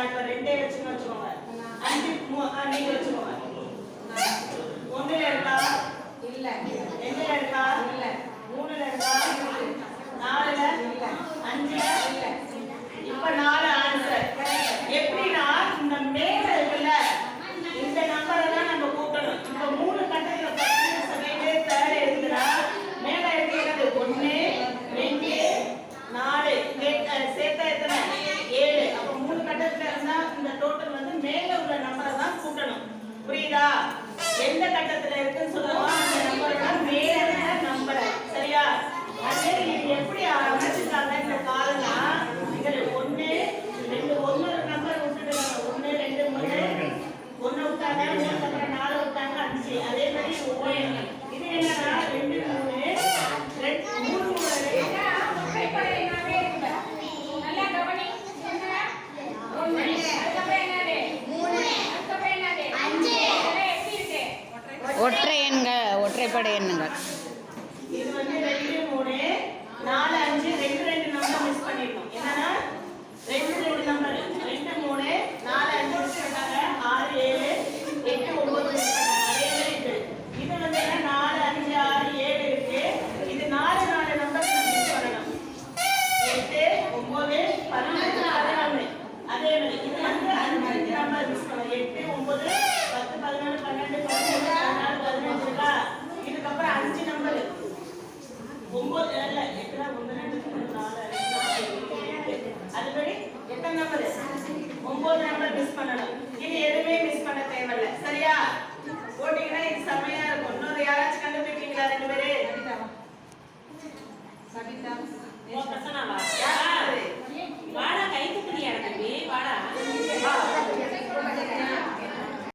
ಮಾಡ್ತಾರೆ கூட்டணும். புரியுதா? எந்த கட்டத்துல இருக்குன்னு சொல்றோம் அந்த நம்பரை மேல சரியா? அதே இது எப்படி அமைச்சிருக்காங்க இந்த பாருங்க இதுல ஒண்ணு ரெண்டு ஒன்னு ஒரு நம்பர் விட்டுட்டாங்க ஒண்ணு ரெண்டு மூணு. ஒன்னு விட்டாங்க மூணு நாலு விட்டாங்க அஞ்சு. அதே மாதிரி ஓஎம் இது என்ன ஒற்றைப்படை எண்ணுங்கள். இது வந்து ரெண்டு மூணு நாலு அஞ்சு ரெண்டு ரெண்டு நம்பர் மிஸ் பண்ணிட்டோம் என்னன்னா ரெண்டு ரெண்டு நம்பர் ரெண்டு மூணு நாலு அஞ்சு மிஸ் பண்ணாங்க ஆறு ஏழு எட்டு ஒன்பது மிஸ் அதே இருக்கு இது வந்து நாலு அஞ்சு ஆறு ஏழு இருக்கு இது நாலு நாலு நம்பர் மிஸ் பண்ணணும் எட்டு ஒன்பது பதினொன்று பதினொன்று அதே இது வந்து அஞ்சு நம்பர் மிஸ் பண்ணலாம் எட்டு எத்தனை நம்பர் ஒன்பது நம்பர் மிஸ் பண்ணணும். இது எதுவுமே மிஸ் பண்ண தேவையில்ல. சரியா? போட்டீங்கன்னா இது செம்மையா இருக்கும். இன்னொரு யாராச்சும் கண்டுபிடிக்கீங்களா ரெண்டு பேரும்